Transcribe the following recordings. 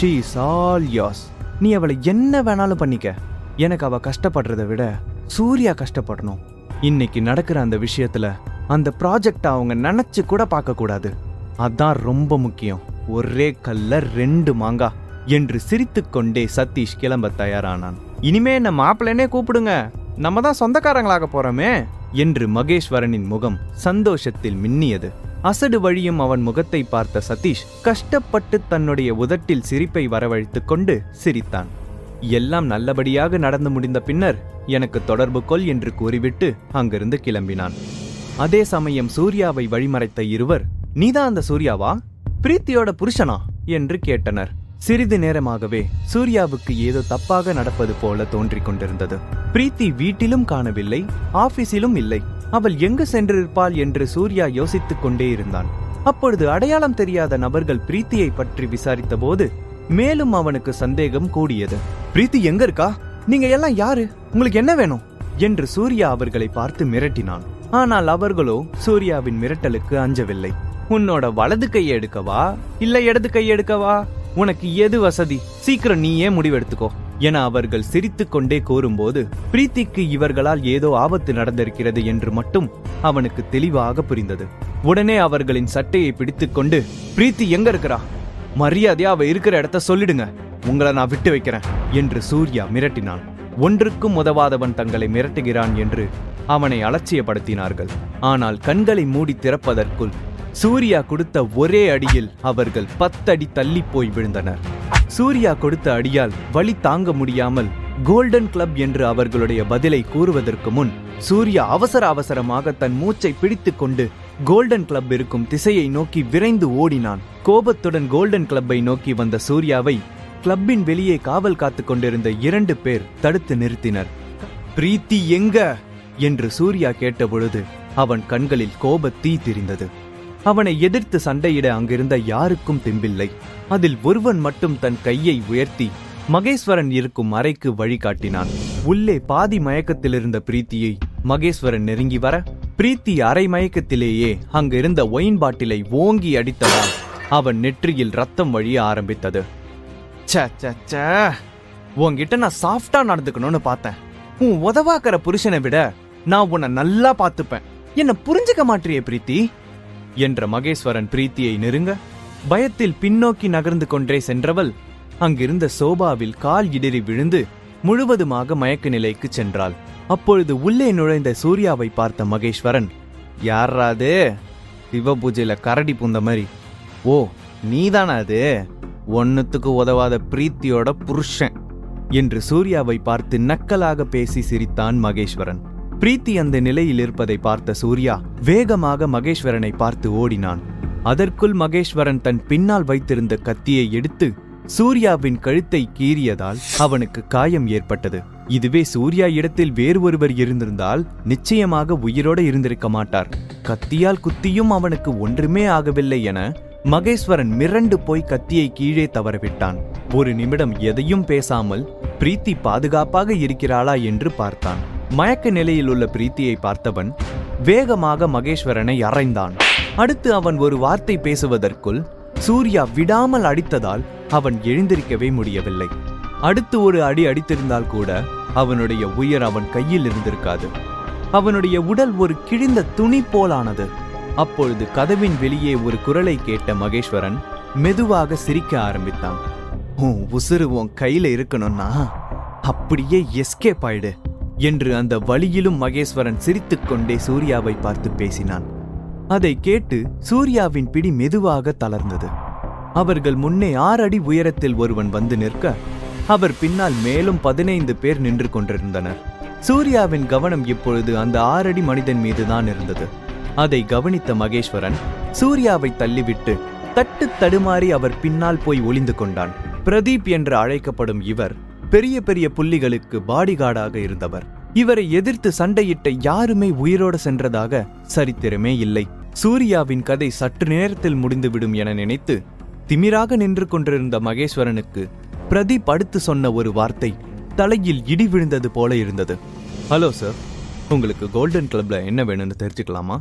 She is all yours. நீ அவளை என்ன வேணாலும் பண்ணிக்க. எனக்கு அவள் கஷ்டப்படுறத விட சூர்யா கஷ்டப்படணும். இன்னைக்கு நடக்கிற அந்த விஷயத்துல அந்த ப்ராஜெக்ட் அவங்க நினைச்சு கூட பார்க்க கூடாது. அதான் ரொம்ப முக்கியம். ஒரே கல்ல ரெண்டு மாங்கா என்று சிரித்துக்கொண்டே சதீஷ் கிளம்ப தயாரானான். இனிமே என்ன மாப்பிள்ளனே கூப்பிடுங்க. நம்ம தான் சொந்தக்காரங்களாக போறோமே என்று மகேஸ்வரனின் முகம் சந்தோஷத்தில் மின்னியது. அசடு வழியும் அவன் முகத்தை பார்த்த சதீஷ் கஷ்டப்பட்டு தன்னுடைய உதட்டில் சிரிப்பை வரவழைத்துக் கொண்டு சிரித்தான். எல்லாம் நல்லபடியாக நடந்து முடிந்த பின்னர் எனக்கு தொடர்பு கொள் என்று கூறிவிட்டு அங்கிருந்து கிளம்பினான். அதே சமயம் சூர்யாவை வழிமறைத்த இருவர் நீதான் அந்த சூர்யாவா? பிரீத்தியோட புருஷனா? என்று கேட்டனர். சிறிது நேரமாகவே சூர்யாவுக்கு ஏதோ தப்பாக நடப்பது போல தோன்றிக் கொண்டிருந்தது. பிரீத்தி வீட்டிலும் காணவில்லை ஆபீஸிலும் இல்லை. அவள் எங்கு சென்றிருப்பாள் என்று சூர்யா யோசித்துக் கொண்டே இருந்தான். அப்பொழுது அடையாளம் தெரியாத நபர்கள் பிரீத்தியை பற்றி விசாரித்தபோது மேலும் அவனுக்கு சந்தேகம் கூடியது. பிரீத்தி எங்க இருக்கா? நீங்க எல்லாம் யாரு? உங்களுக்கு என்ன வேணும்? என்று சூர்யா அவர்களை பார்த்து மிரட்டினான். ஆனால் அவர்களோ சூர்யாவின் மிரட்டலுக்கு அஞ்சவில்லை. உன்னோட வலது கை எடுக்கவா? இல்ல இடது கை எடுக்கவா? உனக்கு எது வசதி? சீக்கிரம் நீயே முடிவெடுத்துக்கோ. என அவர்கள் சிரித்துக்கொண்டே கோரும்போது கூறும்போது பிரீத்திக்கு இவர்களால் ஏதோ ஆபத்து நடந்திருக்கிறது என்று மட்டும் அவனுக்கு தெளிவாக புரிந்தது. உடனே அவர்களின் சட்டையை பிடித்துக்கொண்டு பிரீத்தி எங்க இருக்கிறா? மரியாதையா அவ இருக்கிற இடத்த சொல்லிடுங்க. உங்களை நான் விட்டு வைக்கிறேன் என்று சூர்யா மிரட்டினான். ஒன்றுக்கும் உதவாதவன் தங்களை மிரட்டுகிறான் என்று அவனை அலட்சியப்படுத்தினார்கள். ஆனால் கண்களை மூடி திறப்பதற்குள் சூர்யா கொடுத்த ஒரே அடியில் அவர்கள் பத்தடி தள்ளி போய் விழுந்தனர். சூர்யா கொடுத்த அடியால் வழி தாங்க முடியாமல் கோல்டன் கிளப் என்று அவர்களுடைய பதிலை கூறுவதற்கு முன் சூர்யா அவசர அவசரமாக தன் மூச்சை பிடித்துக் கொண்டு கோல்டன் கிளப் இருக்கும் திசையை நோக்கி விரைந்து ஓடினான். கோபத்துடன் கோல்டன் கிளப்பை நோக்கி வந்த சூர்யாவை கிளப்பின் வெளியே காவல் காத்துக் கொண்டிருந்த இரண்டு பேர் தடுத்து நிறுத்தினர். பிரீத்தி எங்க? என்று சூர்யா கேட்டபொழுது அவன் கண்களில் கோப தீ தெரிந்தது. அவனை எதிர்த்து சண்டையிட அங்கிருந்த யாருக்கும் தெம்பில்லை. அதில் ஒருவன் மட்டும் தன் கையை உயர்த்தி மகேஸ்வரன் இருக்கும் அறைக்கு வழிகாட்டினான் உள்ளே பாதி மயக்கத்தில் இருந்த பிரீத்தியை மகேஸ்வரன் நெருங்கி வர பிரீத்தி அரை மயக்கத்திலேயே அங்கிருந்த ஒயின் பாட்டிலை ஓங்கி அடித்ததால் அவன் நெற்றியில் ரத்தம் வழிய ஆரம்பித்தது. ச்சே, ச்சே, ச்சே. உன்கிட்ட நான் சாஃப்டா நடந்துக்கணும்னு பார்த்தேன். உன் உதவாக்கிற புருஷனை விட நான் உன்னை நல்லா பார்த்துப்பேன். என்ன புரிஞ்சுக்க மாட்டியே பிரீத்தி? என்ற மகேஸ்வரன் பிரீத்தியை நெருங்க பயத்தில் பின்னோக்கி நகர்ந்து கொண்டே சென்றவள் அங்கிருந்த சோபாவில் கால் இடறி விழுந்து முழுவதுமாக மயக்க நிலைக்கு சென்றாள். அப்பொழுது உள்ளே நுழைந்த சூர்யாவை பார்த்த மகேஸ்வரன் யாராது சிவ பூஜையில கரடி பூந்த மாதிரி. ஓ நீதானா அது? ஒன்னுத்துக்கு உதவாத பிரீத்தியோட புருஷன் என்று சூர்யாவை பார்த்து நக்கலாக பேசி சிரித்தான் மகேஸ்வரன். பிரீத்தி அந்த நிலையில் இருப்பதை பார்த்த சூர்யா வேகமாக மகேஸ்வரனை பார்த்து ஓடினான். அதற்குள் மகேஸ்வரன் தன் பின்னால் வைத்திருந்த கத்தியை எடுத்து சூர்யாவின் கழுத்தை கீறியதால் அவனுக்கு காயம் ஏற்பட்டது. இதுவே சூர்யா இடத்தில் வேறு ஒருவர் இருந்திருந்தால் நிச்சயமாக உயிரோடு இருந்திருக்க மாட்டார். கத்தியால் குத்தியும் அவனுக்கு ஒன்றுமே ஆகவில்லை என மகேஸ்வரன் மிரண்டு போய் கத்தியை கீழே தவறவிட்டான். ஒரு நிமிடம் எதையும் பேசாமல் பிரீத்தி பாதுகாப்பாக இருக்கிறாளா என்று பார்த்தான். மயக்க நிலையில் உள்ள பிரீத்தியை பார்த்தவன் வேகமாக மகேஸ்வரனை அறைந்தான். அடுத்து அவன் ஒரு வார்த்தை பேசுவதற்குள் சூர்யா விடாமல் அடித்ததால் அவன் எழுந்திருக்கவே முடியவில்லை. அடுத்து ஒரு அடி அடித்திருந்தால் கூட அவனுடைய உயர் அவன் கையில் இருந்திருக்காது. அவனுடைய உடல் ஒரு கிழிந்த துணி போலானது. அப்பொழுது கதவின் வெளியே ஒரு குரலை கேட்ட மகேஸ்வரன் மெதுவாக சிரிக்க ஆரம்பித்தான். உன் உசுறு உன் கையில இருக்கணும்னா அப்படியே எஸ்கேப் ஆயிடு. என்று அந்த வழியிலும் மகேஸ்வரன் சிரித்துக்கொண்டே சூர்யாவை பார்த்து பேசினான். அதை கேட்டு சூர்யாவின் பிடி மெதுவாக தளர்ந்தது. அவர்கள் முன்னே ஆறு அடி உயரத்தில் ஒருவன் வந்து நிற்க அவர் பின்னால் மேலும் பதினைந்து பேர் நின்று கொண்டிருந்தனர். சூர்யாவின் கவனம் இப்பொழுது அந்த ஆறடி மனிதன் மீதுதான் இருந்தது. அதை கவனித்த மகேஸ்வரன் சூர்யாவை தள்ளிவிட்டு தட்டு தடுமாறி அவர் பின்னால் போய் ஒளிந்து கொண்டான். பிரதீப் என்று அழைக்கப்படும் இவர் பெரிய பெரிய புள்ளிகளுக்கு பாடிகார்டாக இருந்தவர். இவரை எதிர்த்து சண்டையிட்ட யாருமே உயிரோடு சென்றதாக சரித்திரமே இல்லை. சூர்யாவின் கதை சற்று நேரத்தில் முடிந்துவிடும் என நினைத்து திமிராக நின்று கொண்டிருந்த மகேஸ்வரனுக்கு பிரதீப் அடுத்து சொன்ன ஒரு வார்த்தை தலையில் இடி விழுந்தது போல இருந்தது. ஹலோ சார் உங்களுக்கு கோல்டன் கிளப்ல என்ன வேணும்னு தெரிஞ்சுக்கலாமா?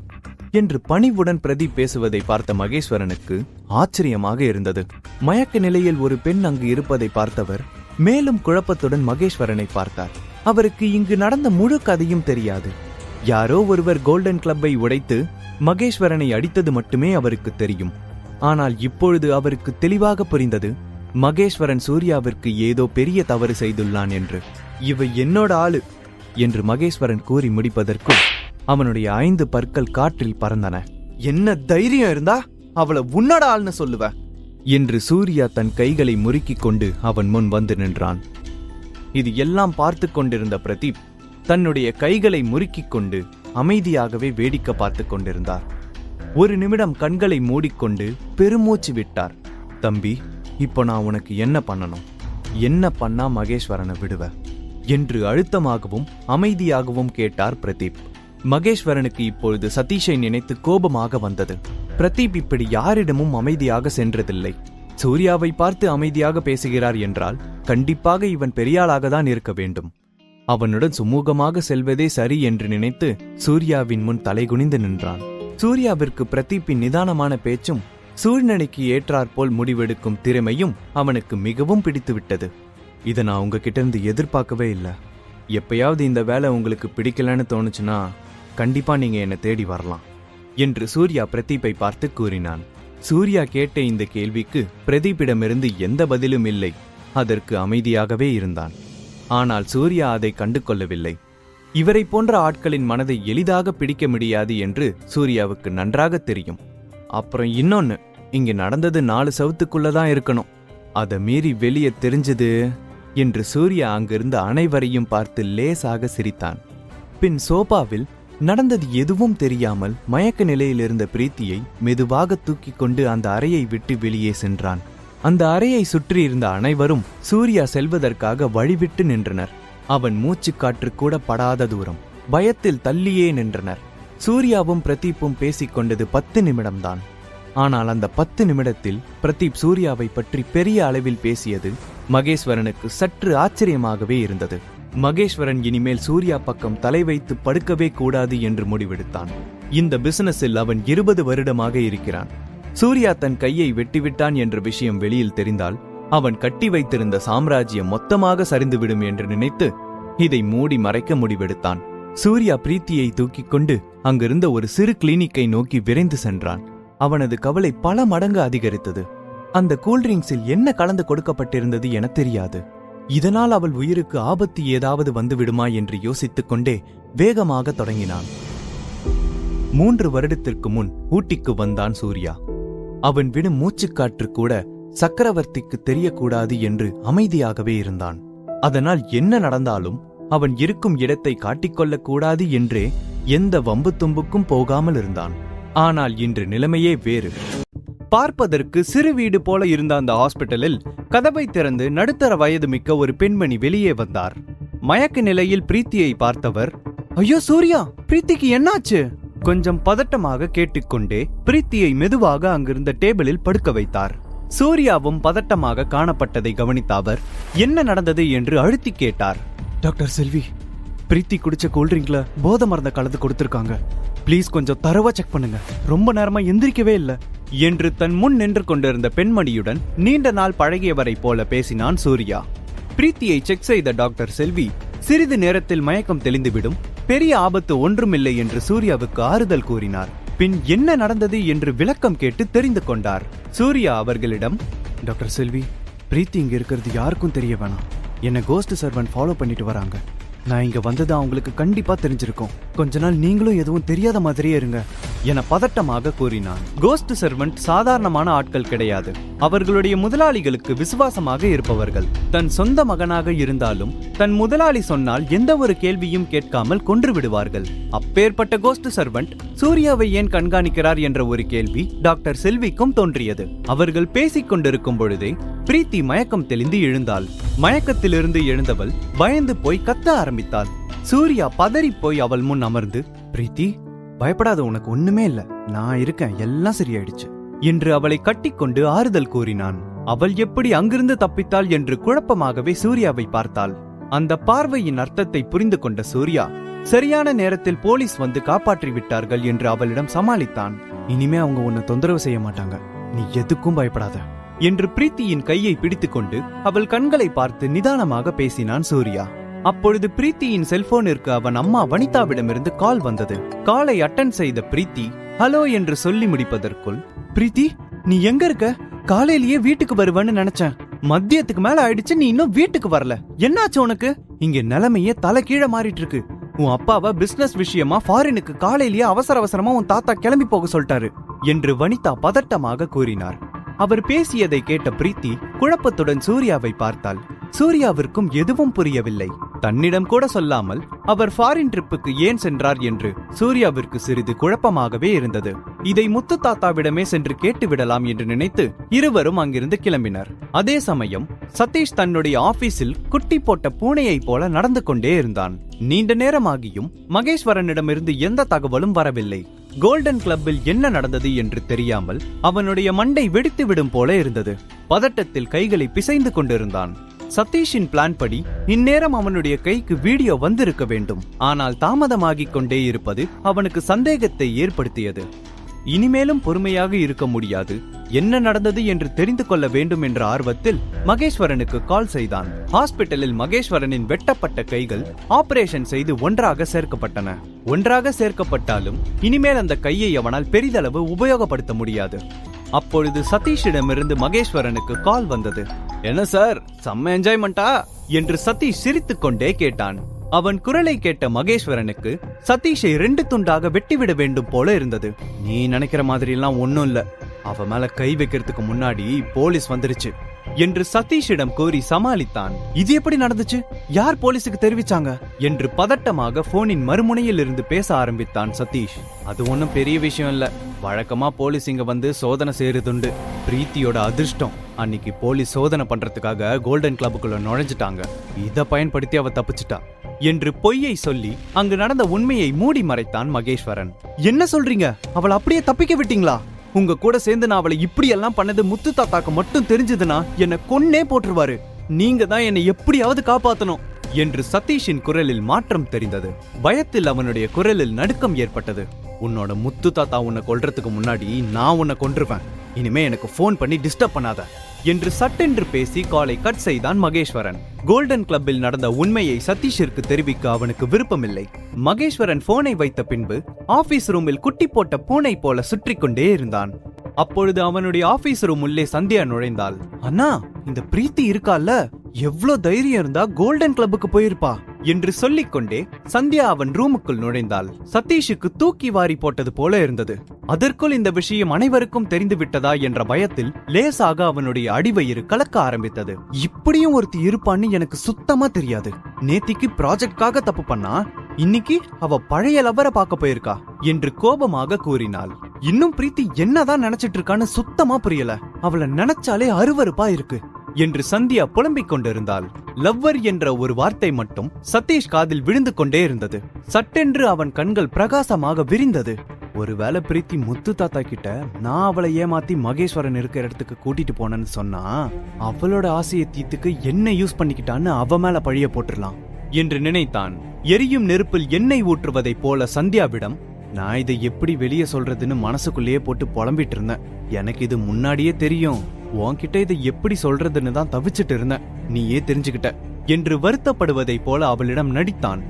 என்று பணிவுடன் பிரதீப் பேசுவதை பார்த்த மகேஸ்வரனுக்கு ஆச்சரியமாக இருந்தது. மயக்க நிலையில் ஒரு பெண் அங்கு இருப்பதை பார்த்தவர் மேலும் குழப்பத்துடன் மகேஸ்வரனை பார்த்தார். அவருக்கு இங்கு நடந்த முழு கதையும் தெரியாது. யாரோ ஒருவர் கோல்டன் கிளப்பை உடைத்து மகேஸ்வரனை அடித்தது மட்டுமே அவருக்கு தெரியும். ஆனால் இப்பொழுது அவருக்கு தெளிவாக புரிந்தது மகேஸ்வரன் சூர்யாவிற்கு ஏதோ பெரிய தவறு செய்துள்ளான் என்று. இவை என்னோட ஆளு என்று மகேஸ்வரன் கூறி முடிப்பதற்குள் அவனுடைய ஐந்து பற்கள் காற்றில் பறந்தன. என்ன தைரியம் இருந்தா அவளை உன்னோட ஆள்னு சொல்லுவ. என்று சூர்யா தன் கைகளை முறுக்கிக் கொண்டு அவன் முன் வந்து நின்றான். இது எல்லாம் பார்த்து கொண்டிருந்த பிரதீப் தன்னுடைய கைகளை முறுக்கிக் கொண்டு அமைதியாகவே வேடிக்கை பார்த்து கொண்டிருந்தார். ஒரு நிமிடம் கண்களை மூடிக்கொண்டு பெருமூச்சு விட்டார். தம்பி இப்போ நான் உனக்கு என்ன பண்ணணும்? என்ன பண்ணா மகேஸ்வரனை விடுவ? என்று அழுத்தமாகவும் அமைதியாகவும் கேட்டார் பிரதீப். மகேஸ்வரனுக்கு இப்பொழுது சதீஷை நினைத்து கோபமாக வந்தது. பிரதீப் இப்படி யாரிடமும் அமைதியாக சென்றதில்லை. சூர்யாவை பார்த்து அமைதியாக பேசுகிறார் என்றால் கண்டிப்பாக இவன் பெரியாளாக தான் இருக்க வேண்டும். அவனுடன் சுமூகமாக செல்வதே சரி என்று நினைத்து சூர்யாவின் முன் தலைகுனிந்து நின்றான். சூர்யாவிற்கு பிரதீப்பின் நிதானமான பேச்சும் சூழ்நிலைக்கு ஏற்றாற்போல் முடிவெடுக்கும் திறமையும் அவனுக்கு மிகவும் பிடித்துவிட்டது. இதை நான் உங்ககிட்ட இருந்து எதிர்பார்க்கவே இல்லை. எப்பயாவது இந்த வேலை உங்களுக்கு பிடிக்கலன்னு தோணுச்சுன்னா கண்டிப்பா நீங்க என்னை தேடி வரலாம். என்று சூர்யா பிரதீப்பை பார்த்து கூறினான். சூர்யா கேட்ட இந்த கேள்விக்கு பிரதீப்பிடமிருந்து எந்த பதிலும் இல்லை. அதற்கு அமைதியாகவே இருந்தான். ஆனால் சூர்யா அதை கண்டு கொள்ளவில்லை இவரை போன்ற ஆட்களின் மனதை எளிதாக பிடிக்க முடியாது என்று சூர்யாவுக்கு நன்றாக தெரியும். அப்புறம் இன்னொன்னு இங்க நடந்தது நாலு சவுத்துக்குள்ள தான் இருக்கணும். அதை மீறி வெளியே தெரிஞ்சது என்று சூர்யா அங்கிருந்த அனைவரையும் பார்த்து லேசாக சிரித்தான். பின் சோபாவில் நடந்தது எதுவும் தெரியாமல் மயக்க நிலையில் இருந்த பிரீத்தியை மெதுவாக தூக்கி கொண்டு அந்த அறையை விட்டு வெளியே சென்றான். அந்த அறையை சுற்றி இருந்த அனைவரும் சூர்யா செல்வதற்காக வழிவிட்டு நின்றனர். அவன் மூச்சு காற்று கூட படாத தூரம். பயத்தில் தள்ளியே நின்றனர். சூர்யாவும் பிரதீப்பும் பேசிக் கொண்டது பத்து நிமிடம்தான். ஆனால் அந்த பத்து நிமிடத்தில் பிரதீப் சூர்யாவை பற்றி பெரிய அளவில் பேசியது மகேஸ்வரனுக்கு சற்று ஆச்சரியமாகவே இருந்தது. மகேஸ்வரன் இனிமேல் சூர்யா பக்கம் தலை வைத்து படுக்கவே கூடாது என்று முடிவெடுத்தான். இந்த பிசினஸில் அவன் இருபது வருடமாக இருக்கிறான். சூர்யா தன் கையை வெட்டிவிட்டான் என்ற விஷயம் வெளியில் தெரிந்தால் அவன் கட்டி வைத்திருந்த சாம்ராஜ்யம் மொத்தமாக சரிந்துவிடும் என்று நினைத்து இதை மூடி மறைக்க முடிவெடுத்தான். சூர்யா பிரீத்தியை தூக்கிக் கொண்டு அங்கிருந்த ஒரு சிறு கிளினிக்கை நோக்கி விரைந்து சென்றான். அவனது கவலை பல மடங்கு அதிகரித்தது. அந்த கூல்ட்ரிங்க்ஸில் என்ன கலந்து கொடுக்கப்பட்டிருந்தது என தெரியாது. இதனால் அவள் உயிருக்கு ஆபத்து ஏதாவது வந்துவிடுமா என்று யோசித்துக் கொண்டே வேகமாக தொடங்கினான். மூன்று வருடத்திற்கு முன் ஊட்டிக்கு வந்தான் சூர்யா. அவன் விடும் மூச்சுக்காற்று கூட சக்கரவர்த்திக்கு தெரியக்கூடாது என்று அமைதியாகவே இருந்தான். அதனால் என்ன நடந்தாலும் அவன் இருக்கும் இடத்தை காட்டிக்கொள்ளக் கூடாது என்றே எந்த வம்பு தும்புக்கும் போகாமல் இருந்தான். ஆனால் இன்று நிலைமையே வேறு. பார்ப்பதற்கு சிறு வீடு போல இருந்த அந்த ஹாஸ்பிட்டலில் கதவை திறந்து நடுத்தர வயது மிக்க ஒரு பெண்மணி வெளியே வந்தார். மயக்க நிலையில் பிரீத்தியை பார்த்தவர் ஐயோ சூர்யா பிரீத்திக்கு என்னாச்சு? கொஞ்சம் பதட்டமாக கேட்டுக்கொண்டே பிரீத்தியை மெதுவாக அங்கிருந்த டேபிளில் படுக்க வைத்தார். சூர்யாவும் பதட்டமாக காணப்பட்டதை கவனித்த அவர் என்ன நடந்தது? என்று அழுத்தி கேட்டார். டாக்டர் செல்வி பிரீத்தி குடிச்ச கூல்ட்ரிங்க்ல போத மருந்த கலந்து கொடுத்துருக்காங்க. ப்ளீஸ் கொஞ்சம் தரவா செக் பண்ணுங்க. ரொம்ப நேரமா எந்திரிக்கவே இல்லை. என்று தன் முன் நின்று கொண்டிருந்த பெண்மணியுடன் நீண்ட நாள் பழகியவரைப் போல பேசினான் சூர்யா. பிரீத்தியை செக் செய்த டாக்டர் செல்வி சிறிது நேரத்தில் மயக்கம் தெளிந்துவிடும் பெரிய ஆபத்து ஒன்றுமில்லை என்று சூர்யாவுக்கு ஆறுதல் கூறினார். பின் என்ன நடந்தது என்று விளக்கம் கேட்டு தெரிந்து கொண்டார். சூர்யா அவர்களிடம் டாக்டர் செல்வி பிரீத்தி இங்க இருக்கிறது யாருக்கும் தெரிய வேணாம். என்ன கோஸ்ட் சர்வன் ஃபாலோ பண்ணிட்டு வராங்க. நான் இங்க வந்தது அவங்களுக்கு கண்டிப்பா தெரிஞ்சிருக்கும். கொஞ்ச நாள் நீங்களும் எதுவும் தெரியாத மாதிரியே இருங்க என பதட்டமாக கூறினான். கோஸ்ட் சர்வன்ட் சாதாரணமான ஆட்கள் கிடையாது. அவர்களுடைய முதலாளிகளுக்கு விசுவாசமாக இருப்பவர்கள். தன் சொந்த மகனாக இருந்தாலும் தன் முதலாளி சொன்னால் எந்த ஒரு கேள்வியும் கேட்காமல் கொன்று விடுவார்கள். அப்பேற்பட்ட கோஸ்ட் சர்வன்ட் சூர்யாவை ஏன் கண்காணிக்கிறார் என்ற ஒரு கேள்வி டாக்டர் செல்விக்கும் தோன்றியது. அவர்கள் பேசிக் கொண்டிருக்கும் பொழுதே பிரீத்தி மயக்கம் தெளிந்து எழுந்தாள். மயக்கத்திலிருந்து எழுந்தவள் பயந்து போய் கத்த ஆரம்பித்தாள். சூர்யா பதறி போய் அவள் முன் அமர்ந்து பிரீத்தி பயப்படாத உனக்கு ஒண்ணுமே இல்ல. நான் இருக்கேன். எல்லாம் சரியாயிடுச்சு. என்று அவளை கட்டிக்கொண்டு ஆறுதல் கூறினான். அவள் எப்படி அங்கிருந்து தப்பித்தாள் என்று குழப்பமாகவே சூர்யாவை பார்த்தாள். அந்த பார்வையின் அர்த்தத்தை புரிந்து கொண்ட சூர்யா சரியான நேரத்தில் போலீஸ் வந்து காப்பாற்றி விட்டார்கள் என்று அவளிடம் சமாளித்தான். இனிமே அவங்க உன்னை தொந்தரவு செய்ய மாட்டாங்க. நீ எதுக்கும் பயப்படாத என்று பிரீத்தியின் கையை பிடித்துக்கொண்டு அவள் கண்களை பார்த்து நிதானமாக பேசினான் சூர்யா. அப்பொழுது பிரீத்தியின் செல்போனிற்கு அவன் அம்மா வனிதாவிடமிருந்து கால் வந்தது. காலை அட்டன் செய்த பிரீத்தி ஹலோ என்று சொல்லி முடிப்பதற்குள் பிரீத்தி நீ எங்க இருக்க? காலையிலேயே வீட்டுக்கு வருவேன்னு நினைச்சேன். மத்தியத்துக்கு மேல ஆயிடுச்சு நீ இன்னும் வீட்டுக்கு வரல. என்னாச்சு உனக்கு? இங்க நிலைமையே தலை கீழே மாறிட்டு இருக்கு உன் அப்பாவை பிசினஸ் விஷயமா ஃபாரினுக்கு காலையிலேயே அவசர அவசரமா உன் தாத்தா கிளம்பி போக சொல்லிட்டாரு என்று வனிதா பதட்டமாக கூறினார். அவர் பேசியதை கேட்ட பிரீத்தி குழப்பத்துடன் சூர்யாவை பார்த்தாள். சூர்யாவிற்கும் எதுவும் புரியவில்லை. தன்னிடம் கூட சொல்லாமல் அவர் ஃபாரின் ட்ரிப்புக்கு ஏன் சென்றார் என்று சூர்யாவிற்கு சிறிது குழப்பமாகவே இருந்தது. இதை முத்து தாத்தாவிடமே சென்று கேட்டு விடலாம் என்று நினைத்து இருவரும் அங்கிருந்து கிளம்பினர். அதே சமயம் சதீஷ் தன்னுடைய ஆபீஸில் குட்டி போட்ட பூனையைப் போல நடந்து கொண்டே இருந்தான். நீண்ட நேரமாகியும் மகேஸ்வரனிடமிருந்து எந்த தகவலும் வரவில்லை. கோல்டன் கிளப்பில் என்ன நடந்தது என்று தெரியாமல் அவனுடைய மண்டை வெடித்து விடும் போல இருந்தது. பதட்டத்தில் கைகளை பிசைந்து கொண்டிருந்தான். சதீஷின் பிளான் படி இந்நேரம் அவனுடைய கைக்கு வீடியோ வந்திருக்க வேண்டும். ஆனால் தாமதமாகிக் கொண்டே இருப்பது அவனுக்கு சந்தேகத்தை ஏற்படுத்தியது. இனிமேலும் பொறுமையாக இருக்க முடியாது. என்ன நடந்தது என்று தெரிந்து கொள்ள வேண்டும் என்ற ஆர்வத்தில் மகேஸ்வரனுக்கு கால் செய்தான். ஹாஸ்பிட்டலில் மகேஸ்வரனின் வெட்டப்பட்ட கைகள் ஆபரேஷன் செய்து ஒன்றாக சேர்க்கப்பட்டன. ஒன்றாக சேர்க்கப்பட்டாலும் இனிமேல் அந்த கையை அவனால் பெரிதளவு உபயோகப்படுத்த முடியாது. அப்பொழுது சதீஷிடமிருந்து மகேஸ்வரனுக்கு கால் வந்தது. என்ன சார் செம்ம என்ஜாய்மெண்டா என்று சதீஷ் சிரித்துக் கொண்டே கேட்டான். அவன் குரலை கேட்ட மகேஸ்வரனுக்கு சதீஷை ரெண்டு துண்டாக வெட்டிவிட வேண்டும் போல இருந்தது. நீ நினைக்கிற மாதிரி எல்லாம் ஒன்னும் இல்ல. அவ மேல கை வைக்கிறதுக்கு முன்னாடி போலீஸ் வந்துருச்சு. என்று சதீஷிடம் கோரி சமாளித்தான். இது எப்படி நடந்துச்சு? யார் போலீஸுக்கு தெரிவிச்சாங்க? என்று பதட்டமாக போனின் மறுமுனையில் இருந்து பேச ஆரம்பித்தான் சதீஷ். அது ஒன்றும் பெரிய விஷயம் இல்ல. வழக்கமா போலீஸ் இங்க வந்து சோதனை செய்யறதுண்டு பிரீத்தியோட அதிர்ஷ்டம். அன்னைக்கு போலீஸ் சோதனை பண்றதுக்காக கோல்டன் கிளப்புக்குள்ள நுழைஞ்சிட்டாங்க. இத பயன்படுத்தி அவ தப்பிச்சிட்டா. என்று பொய்யை சொல்லி அங்கு நடந்த உண்மையை மூடி மறைத்தான் மகேஸ்வரன். என்ன சொல்றீங்க? அவள் அப்படியே தப்பிக்க விட்டீங்களா? உங்க கூட சேர்ந்து நான் அவளை இப்படி எல்லாம் பண்ணது முத்து தாத்தாக்கு மட்டும் தெரிஞ்சதுன்னா என்னை கொன்னே போட்டுருவாரு. நீங்க தான் என்னை எப்படியாவது காப்பாத்தணும் என்று சதீஷின் குரலில் மாற்றம் தெரிந்தது. பயத்தில் அவனுடைய குரலில் நடுக்கம் ஏற்பட்டது. உன்னோட முத்து தாத்தா உன்னை கொல்றதுக்கு முன்னாடி நான் உன்னை கொன்றுவேன். இனிமே எனக்கு ஃபோன் பண்ணி டிஸ்டர்ப் பண்ணாத. என்று சட்டென்று பேசி காலை கட் செய்தான் மகேஸ்வரன். கோல்டன் கிளப்பில் நடந்த உண்மையை சதீஷிற்கு தெரிவிக்க அவனுக்கு விருப்பமில்லை. மகேஸ்வரன் போனை வைத்த பின்பு ஆபீஸ் ரூமில் குட்டி போட்ட பூனை போல சுற்றி கொண்டே இருந்தான். அப்பொழுது அவனுடைய ஆபீஸ் ரூம் உள்ளே சந்தியா நுழைந்தாள். அண்ணா இந்த பிரீத்தி இருக்கால்ல? எவ்ளோ தைரியம் இருந்தா கோல்டன் கிளப்புக்கு போயிருப்பா. என்று சொல்லிக்கொண்டே சந்தியா அவன் ரூமுக்குள் நுழைந்தாள். சதீஷுக்கு தூக்கி வாரி போட்டது போல இருந்தது. அதற்குள் இந்த விஷயம் அனைவருக்கும் தெரிந்து விட்டதா? என்ற பயத்தில் லேசாக அவனுடைய அடிவயிறு கலக்க ஆரம்பித்தது. இப்படியும் ஒருத்தி இருப்பான்னு எனக்கு சுத்தமா தெரியாது. நேத்திக்கு ப்ராஜெக்ட்காக தப்பு பண்ணா இன்னைக்கு அவ பழைய லவ்வரை பார்க்க போயிருக்கா? என்று கோபமாக கூறினாள். இன்னும் பிரீத்தி என்னதான் நினைச்சிட்டு இருக்கான்னு சுத்தமா புரியல. அவளை நினைச்சாலே அருவருப்பா இருக்கு. என்று சந்தியா புலம்பிக் கொண்டிருந்தாள். லவ்வர் என்ற ஒரு வார்த்தை மட்டும் சதீஷ் காதில் விழுந்து கொண்டே இருந்தது. சட்டென்று அவன் கண்கள் பிரகாசமாக விரிந்தது. ஒருவேளை பிரீத்தி முத்து தாத்தா கிட்ட நான் அவளை ஏமாத்தி மகேஸ்வரன் இருக்கிற இடத்துக்கு கூட்டிட்டு போனேன்னு சொன்னா அவளோட ஆசையை தீத்துக்கு என்ன யூஸ் பண்ணிக்கிட்டான்னு அவ மேல பழிய போட்டுடலாம் என்று நினைத்தான். எரியும் நெருப்பில் எண்ணெய் ஊற்றுவதைப் போல சந்தியாவிடம் நான் இதை எப்படி வெளியே சொல்றதுன்னு மனசுக்குள்ளேயே போட்டு புலம்பிட்டு இருந்தேன். எனக்கு இது முன்னாடியே தெரியும். உன்கிட்ட இதை எப்படி சொல்றதுன்னு தான் தவிச்சிட்டு இருந்தேன். நீயே தெரிஞ்சுக்கிட்ட. என்று வருத்தப்படுவதைப் போல அவளிடம் நடித்தான்.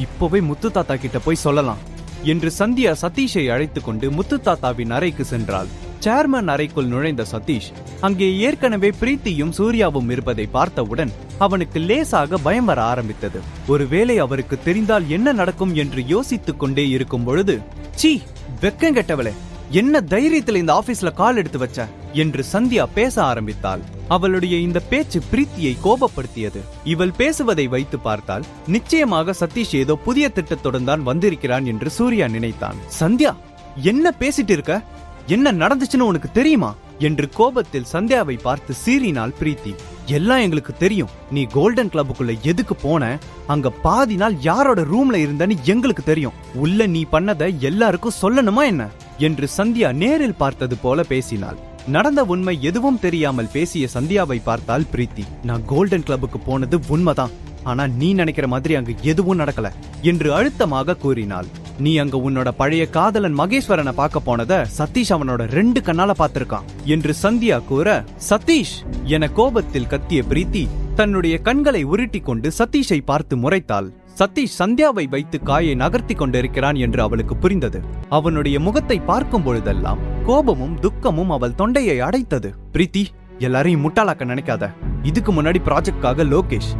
இப்போவே முத்து தாத்தா கிட்ட போய் சொல்லலாம். என்று சந்தியா சதீஷை அழைத்து கொண்டு முத்து தாத்தாவின் அறைக்கு சென்றாள். சேர்மன் அறைக்குள் நுழைந்த சதீஷ் அங்கே ஏற்கனவே பிரீத்தியும் சூர்யாவும் இருப்பதை பார்த்தவுடன் அவனுக்கு லேசாக பயம் வர ஆரம்பித்தது. ஒருவேளை அவருக்கு தெரிந்தால் என்ன நடக்கும் என்று யோசித்துக் கொண்டே இருக்கும் பொழுது சீ வெக்கங்கெட்டவளே என்ன தைரியத்துல இந்த ஆபீஸ்ல கால் எடுத்து வச்ச? என்று சந்தியா பேச ஆரம்பித்தாள். அவளுடைய இந்த பேச்சு பிரீத்தியை கோபப்படுத்தியது. இவள் பேசுவதை வைத்து பார்த்தால் நிச்சயமாக சதீஷ் ஏதோ புதிய திட்டத்துடன் தான் வந்திருக்கிறான் என்று சூர்யா நினைத்தான். சந்தியா என்ன பேசிட்டு இருக்க? என்ன நடந்துச்சுன்னு உனக்கு தெரியுமா? என்று கோபத்தில் சந்தியாவை பார்த்து சீறினாள் பிரீத்தி எல்லாம் எங்களுக்கு தெரியும். நீ கோல்டன் கிளப்புக்குள்ள எதுக்கு போன? அங்க பாதி நாள் யாரோட ரூம்ல இருந்தன்னு எங்களுக்கு தெரியும். உள்ள நீ பண்ணத எல்லாருக்கும் சொல்லணுமா என்ன? என்று சந்தியா நேரில் பார்த்தது போல பேசினாள். நடந்த உண்மை எதுவும் தெரியாமல் பேசிய சந்தியாவை பார்த்தால் பிரீத்தி நான் கோல்டன் கிளப்புக்கு போனது உண்மைதான். ஆனா நீ நினைக்கிற மாதிரி அங்க எதுவும் நடக்கல என்று அழுத்தமாக கூறினாள். நீ அங்க உன்னோட பழைய காதலன் மகேஸ்வரனை பார்க்க போனத சதீஷ் அவனோட ரெண்டு கண்ணால பார்த்திருக்கான் என்று சந்தியா கூற சதீஷ்! என கோபத்தில் கத்திய பிரீத்தி தன்னுடைய கண்களை உருட்டி கொண்டு சதீஷை பார்த்து முறைத்தாள். சதீஷ் சந்தியாவை வைத்து காயை நகர்த்தி கொண்டிருக்கிறான் என்று அவளுக்கு புரிந்தது. அவனுடைய முகத்தை பார்க்கும் பொழுதெல்லாம் கோபமும் துக்கமும் அவள் தொண்டையை அடைத்தது. பிரீத்தி எல்லாரையும் முட்டாளாக்க நினைக்காத. இதுக்கு முன்னாடி ப்ராஜெக்டுக்காக லோகேஷ்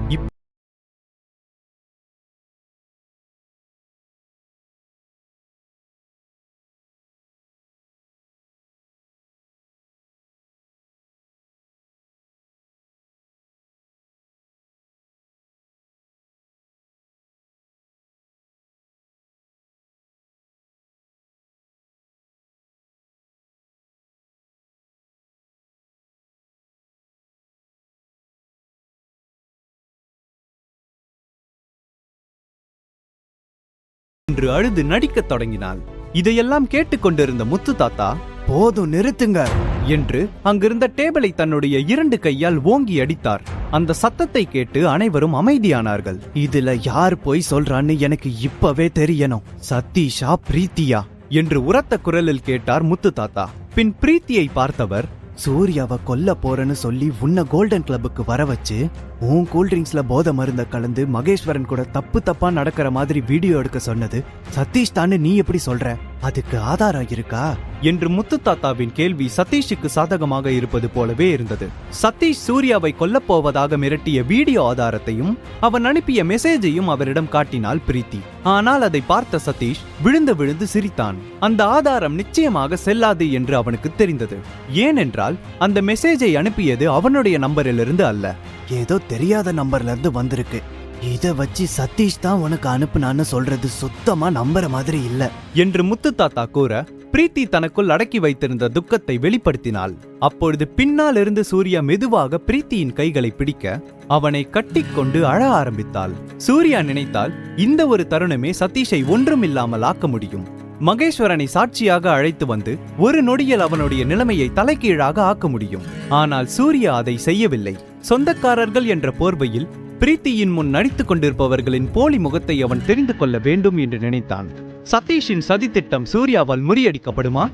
என்று அழுது நடிக்கத் தொடங்கினாள். இதையெல்லாம் கேட்டுக்கொண்டிருந்த முத்து தாத்தா போதும் நிறுத்துங்க என்று அங்கிருந்த டேபிளை தன்னுடைய இரண்டு கையால் ஓங்கி அடித்தார். அந்த சத்தத்தை கேட்டு அனைவரும் அமைதியானார்கள். இதுல யார் போய் சொல்றான்னு எனக்கு இப்பவே தெரியணும். சதீஷா பிரீத்தியா? என்று உரத்த குரலில் கேட்டார் முத்து தாத்தா. பின் பிரீத்தியை பார்த்தவர் சூர்யாவை கொல்ல போறேன்னு சொல்லி உன்னை கோல்டன் கிளப்புக்கு வர வச்சு உன் கூல்ட்ரிங்க்ஸ்ல போதை மருந்த கலந்து மகேஸ்வரன் கூட தப்பு தப்பா நடக்கிற மாதிரி வீடியோ எடுக்க சொன்னது சதீஷ் தான்னு நீ எப்படி சொல்ற? அதுக்கு ஆதாரம் இருக்கா? என்று முத்து தாத்தாவின் கேள்வி சதீஷுக்கு சாதகமாக இருப்பது போலவே இருந்தது. சதீஷ் சூர்யாவை கொல்லப் போவதாக மிரட்டிய வீடியோ ஆதாரத்தையும் அவன் அனுப்பிய மெசேஜையும் அவரிடம் காட்டினாள் பிரீத்தி. ஆனால் அதை பார்த்த சதீஷ் விழுந்து விழுந்து சிரித்தான். அந்த ஆதாரம் நிச்சயமாக செல்லாது என்று அவனுக்கு தெரிந்தது. ஏனென்றால் அந்த மெசேஜை அனுப்பியது அவனுடைய நம்பரிலிருந்து அல்ல. ஏதோ தெரியாத நம்பர்ல இருந்து வந்திருக்கு. இத வச்சு சதீஷ் தான் உனக்கு அனுப்புனான்னு சொல்றது சுத்தமா நம்புற மாதிரி இல்ல. என்று முத்து தாத்தா கூற பிரீத்தி தனக்குள் அடக்கி வைத்திருந்த துக்கத்தை வெளிப்படுத்தினாள். அப்பொழுது பின்னால் இருந்து சூர்யா மெதுவாக பிரீத்தியின் கைகளை பிடிக்க அவனை கட்டிக்கொண்டு அழ ஆரம்பித்தாள். சூர்யா நினைத்தால் இந்த ஒரு தருணமே சதீஷை ஒன்றுமில்லாமல் ஆக்க முடியும். மகேஸ்வரனை சாட்சியாக அழைத்து வந்து ஒரு நொடியில் அவனுடைய நிலைமையை தலைகீழாக ஆக்க முடியும். ஆனால் சூர்யா அதை செய்யவில்லை. சொந்தக்காரர்கள் என்ற போர்வையில் பிரீத்தியின் முன் நடித்துக் கொண்டிருப்பவர்களின் போலி முகத்தை அவன் தெரிந்து கொள்ள வேண்டும் என்று நினைத்தான். சதீஷின் சதித்திட்டம் சூர்யாவால் முறியடிக்கப்படுமா?